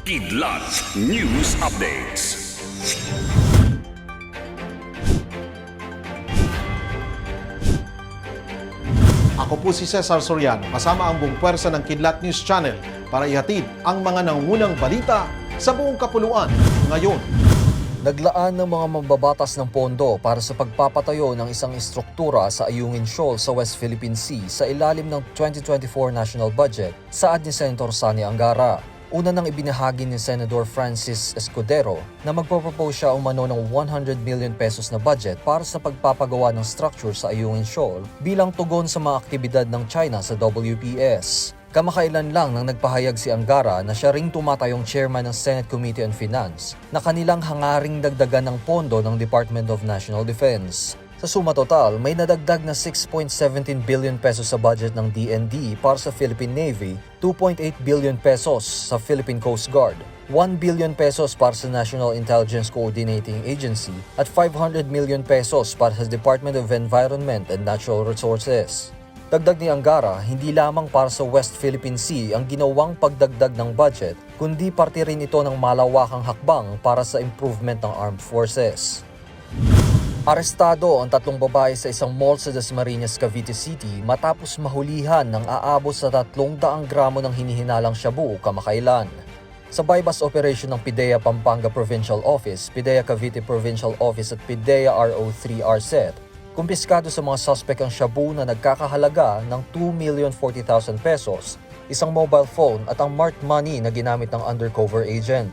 Kidlat News Updates. Ako po si Cesar Soriano, kasama ang buong pwersa ng Kidlat News Channel para ihatid ang mga nangungunang balita sa buong kapuluan ngayon. Naglaan ng mga mambabatas ng pondo para sa pagpapatayo ng isang istruktura sa Ayungin Shoal sa West Philippine Sea sa ilalim ng 2024 national budget, saad ni Senator Sani Angara. Una nang ibinahagi ni Senador Francis Escudero na magpropose siya umano ng 100 million pesos na budget para sa pagpapagawa ng structure sa Ayungin Shoal bilang tugon sa mga aktibidad ng China sa WPS. Kamakailan lang nang nagpahayag si Angara na siya ring tumatayong chairman ng Senate Committee on Finance na kanilang hangaring dagdagan ng pondo ng Department of National Defense. Sa suma total, may nadagdag na 6.17 billion pesos sa budget ng DND para sa Philippine Navy, 2.8 billion pesos sa Philippine Coast Guard, 1 billion pesos para sa National Intelligence Coordinating Agency at 500 million pesos para sa Department of Environment and Natural Resources. Dagdag ni Angara, hindi lamang para sa West Philippine Sea ang ginawang pagdagdag ng budget, kundi parte rin ito ng malawakang hakbang para sa improvement ng armed forces. Arestado ang tatlong babae sa isang mall sa Dasmariñas, Cavite City matapos mahulihan ng aabot sa 300 gramo ng hinihinalang shabu kamakailan. Sa bypass operation ng PIDEA Pampanga Provincial Office, PIDEA Cavite Provincial Office at PIDEA RO3 RSET, kumpiskado sa mga suspect ang shabu na nagkakahalaga ng 2,040,000 pesos, isang mobile phone at ang marked money na ginamit ng undercover agent.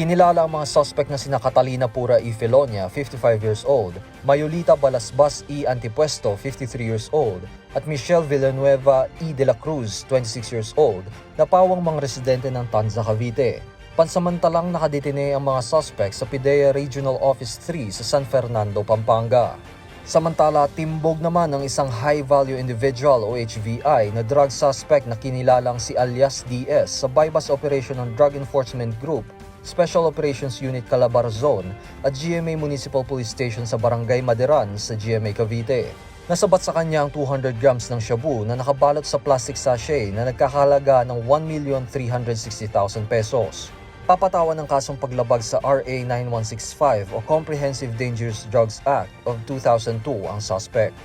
Kinilala ang mga suspect na sina Catalina Pura E. Filonia, 55 years old, Mayolita Balasbas E. Antipuesto, 53 years old, at Michelle Villanueva E. De la Cruz, 26 years old, na pawang mga residente ng Tanza, Cavite. Pansamantalang nakadetine ang mga suspect sa PIDEA Regional Office 3 sa San Fernando, Pampanga. Samantala, timbog naman ng isang high-value individual o HVI na drug suspect na kinilalang si alias DS sa bypass operation ng Drug Enforcement Group, Special Operations Unit Calabar Zone at GMA Municipal Police Station sa Barangay Maderan sa GMA Cavite. Nasabat sa kanya ang 200 grams ng shabu na nakabalot sa plastic sachet na nagkakahalaga ng 1,360,000 pesos. Papatawan ng kasong paglabag sa RA 9165 o Comprehensive Dangerous Drugs Act of 2002 ang suspect.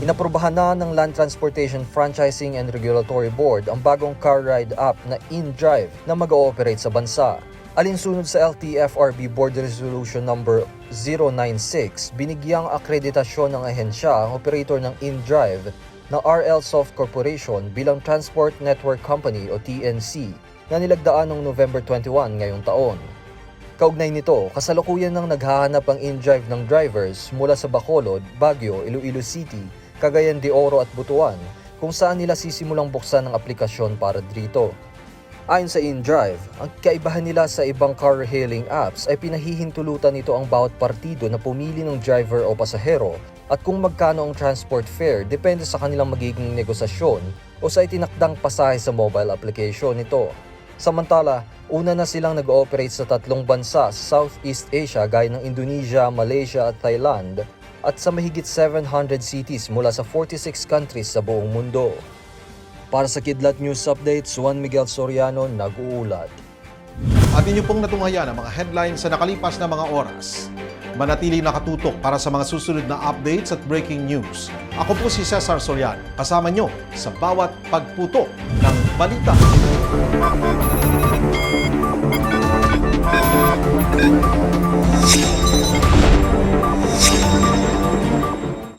Inaprubahan na ng Land Transportation Franchising and Regulatory Board ang bagong car ride app na InDrive na mag-ooperate sa bansa. Alinsunod sa LTFRB Board Resolution Number 096, binigyang akreditasyon ng ahensya ang operator ng InDrive na RL Soft Corporation bilang Transport Network Company o TNC na nilagdaan noong November 21 ngayong taon. Kaugnay nito, kasalukuyan ng naghahanap ang InDrive ng drivers mula sa Bacolod, Baguio, Iloilo City, Cagayan de Oro at Butuan kung saan nila sisimulang buksan ang aplikasyon para dito. Ayon sa InDrive, ang kaibahan nila sa ibang car hailing apps ay pinahihintulutan nito ang bawat partido na pumili ng driver o pasahero at kung magkano ang transport fare depende sa kanilang magiging negosasyon o sa itinakdang pasahe sa mobile application nito. Samantala, una na silang nag-ooperate sa tatlong bansa sa Southeast Asia gaya ng Indonesia, Malaysia at Thailand at sa mahigit 700 cities mula sa 46 countries sa buong mundo. Para sa Kidlat News Updates, Juan Miguel Soriano nag-uulat. At inyo pong natunghayan ang mga headlines sa nakalipas na mga oras. Manatiling nakatutok para sa mga susunod na updates at breaking news. Ako po si Cesar Soriano, kasama nyo sa bawat pagputo ng balita.